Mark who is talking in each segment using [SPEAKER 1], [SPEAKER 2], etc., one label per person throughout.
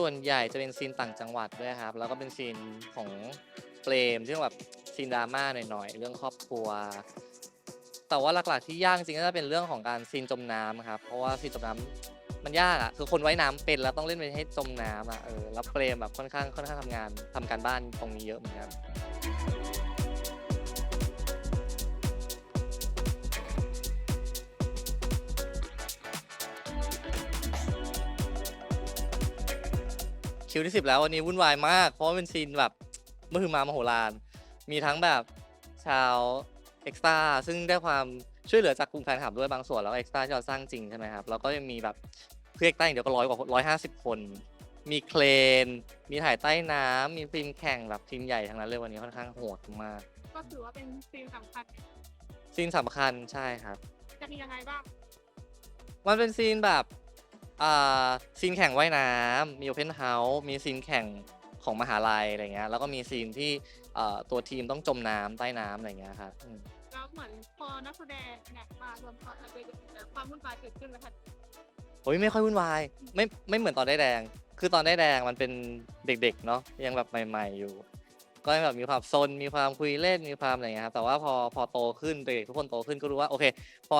[SPEAKER 1] ส่วนใหญ่จะเป็นซีนต่างจังหวัดด้วยครับ แล้วก็เป็นซีนของเปรมที่แบบซีนดราม่าหน่อยๆเรื่องครอบครัว แต่ว่าหลักๆที่ยากจริงก็จะเป็นเรื่องของการซีนจมน้ำครับเพราะว่าซีนจมน้ำมันยากอะคือคนว่ายน้ำเป็นแล้วต้องเล่นไปให้จมน้ำอะเออแล้วเปรมแบบค่อนข้างค่อนข้างทำงานทำการบ้านตรงนี้เยอะเหมือนกัน คิวที่สิบแล้ววันนี้วุ่นวายมาก เพราะว่าเป็นซีนแบบเมื่อคือมามโหฬารมีทั้งแบบชาวเอ็กซ์ตร้าซึ่งได้ความช่วยเหลือจากกลุ่มแฟนคลับด้วยบางส่วนแล้วเอ็กซ์ตร้าที่เราสร้างจริงใช่ไหมครับแล้วก็ยังมีแบบเพื่อเอ็กซ์ตร้าอย่างเดียวก็ร้อยกว่าร้อยห้าสิบคน มีเครนมีถ่ายใต้น้ำมีฟิล์มแข่งแบบทีมใหญ่ทั้งนั้นเลยวันนี้ค่อนข้างโหดมาก
[SPEAKER 2] ก็ถือว่าเป็นซีนสำคัญ
[SPEAKER 1] ซีนสำคัญใช่ครับ
[SPEAKER 2] จะมียังไงบ้าง
[SPEAKER 1] มันเป็นซีนแบบอ่า ซีนแข่งว่ายน้ำมีโอเพนเฮาส์มีซีนแข่งของมหาลัยอะไรเงี้ยแล้วก็มีซีนที่เอ่อตัวทีมต้องจมน้ำใต้น้ำอะไรเงี้ยครับอืม
[SPEAKER 2] แล้วเหมือนพอนักแสดงเนี่ยมารวมตัวกันไปความวุ่นวายเกิดขึ้นไหมคะ
[SPEAKER 1] โอ้ยไม่ค่อยวุ่นวายไม่ไม่เหมือนตอนได้แดง คือตอนได้แดงมันเป็นเด็กๆเนาะยังแบบใหม่ ๆ อยู่ ก็ยังแบบมีความซนมีความคุยเล่นมีความอะไรเงี้ยครับแต่ว่าพอพอโตขึ้นเด็กๆทุกคนโตขึ้นก็รู้ว่าโอเค พอ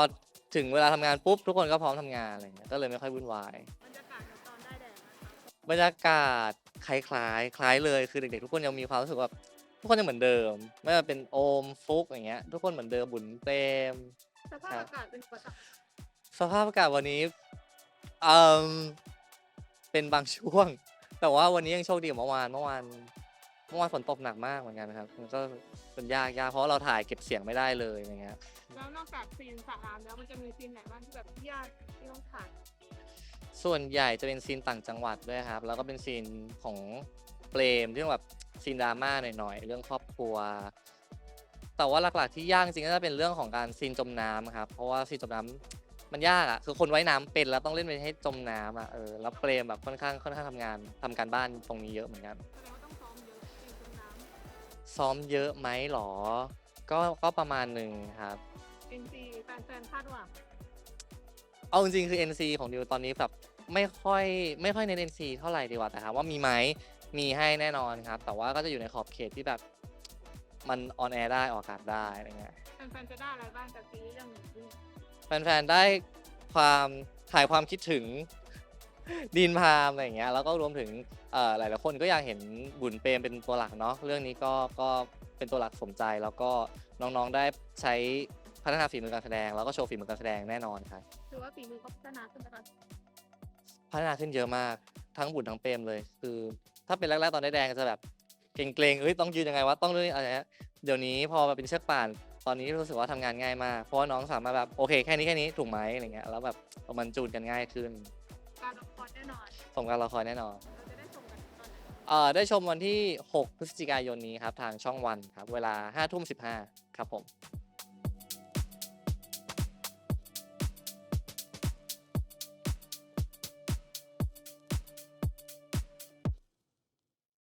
[SPEAKER 1] ถึงเวลาทำงานปุ๊บทุกคนก็พร้อมทำงานอะไรเงี้ยก็เลยไม่ค่อยวุ่นวาย
[SPEAKER 2] บรรยากาศของตอนได้แดงนะคะ
[SPEAKER 1] บรรยากาศคล้ายๆคล้ายเลยคือเด็กๆทุกคนยังมีความรู้สึกว่าทุกคนยังเหมือนเดิม ไม่ว่าเป็นโอมฟุกอย่างเงี้ยทุกคนเหมือนเดิมบุญเปรม
[SPEAKER 2] สภาพอากาศเป็นอุปสรรค
[SPEAKER 1] สภาพอากาศวันนี้เอ่มเป็นบางช่วง แต่ว่าวันนี้ยังโชคดีกว่าเมื่อวานเมื่อวาน เมื่อวานฝนตกหนักมากเหมือนกันนะครับมันก็เป็นยากยากเพราะว่าเราถ่ายเก็บเสียงไม่ได้เลยอย่างเงี้ย
[SPEAKER 2] แล้วนอกจากซีนสระน้ำแล้วมันจะมีซีนไหนบ้างที่แบบยากที่ต้องถ่าย
[SPEAKER 1] ส่วนใหญ่จะเป็นซีนต่างจังหวัดด้วยครับ แล้วก็เป็นซีนของเปรมที่แบบซีนดราม่าหน่อยๆเรื่องครอบครัว แต่ว่าหลักๆที่ยากจริงก็จะเป็นเรื่องของการซีนจมน้ำครับ เพราะว่าซีนจมน้ำมันยากอะคือคนว่ายน้ำเป็นแล้วต้องเล่นไปให้จมน้ำอะเออแล้วเปรมแบบค่อนข้างค่อนข้างทำงานทำการบ้านตรงนี้เยอะเหมือนกัน
[SPEAKER 2] แสดงว่า
[SPEAKER 1] ซ้อมเยอะไหมหรอ ก็ก็ประมาณหนึ่งครับำ
[SPEAKER 2] NC แฟนๆคาดหวัง
[SPEAKER 1] เอาจริงๆคือ NC ของดิวตอนนี้แบบไม่ค่อยไม่ค่อยเน้น NC เท่าไหร่ดีกว่าแต่ถามว่ามีไหมมีให้แน่นอนครับ แต่ว่าก็จะอยู่ในขอบเขตที่แบบมันออนแอร์ได้ออกอากาศได้อะไรเงี้ย
[SPEAKER 2] แฟนๆจะได้อะไรบ้างจากซีรีส์เรื่องนี้
[SPEAKER 1] แฟนๆได้ความถ่ายความคิดถึง ดินพามอะไรอย่างเงี้ยแล้วก็รวมถึงเอ่อหลายๆคนก็อยากเห็นบุญเปรมเป็นตัวหลักเนาะเรื่องนี้ก็ก็เป็นตัวหลักสมใจแล้วก็น้องๆได้ใช้พัฒนาฝีมือการแสดง แล้วก็โชว์ฝีมือการแสดงแน่นอนครับ
[SPEAKER 2] ถือว่าฝีมือเขาพัฒนาขึ้นนะคะ
[SPEAKER 1] พัฒนาขึ้นเยอะมากทั้งบุญทั้งเปรมเลย คือ ถ้าเป็นแรกๆตอนได้แดงจะแบบเกรงๆเอ้ยต้องยืนยังไงวะต้องเรื่องอะไรเงี้ยเดี๋ยวนี้พอมาเป็นเชือกป่านตอนนี้รู้สึกว่าทำงานง่ายมากเพราะว่าน้องสามารถแบบโอเคแค่นี้แค่นี้ถูกไหมอะไรเงี้ยแล้วแบบมันจูนกันง่ายขึ้น
[SPEAKER 2] การละค รแน่นอน
[SPEAKER 1] สมการรอคอยแน่นอน
[SPEAKER 2] เราจะได้ชมกันตอนไหน
[SPEAKER 1] เอ่อได้ชมวันที่ 6 พฤศจิกายนนี้ครับ ทางช่องวันครับ เวลา5ทุ่ม15ครับผม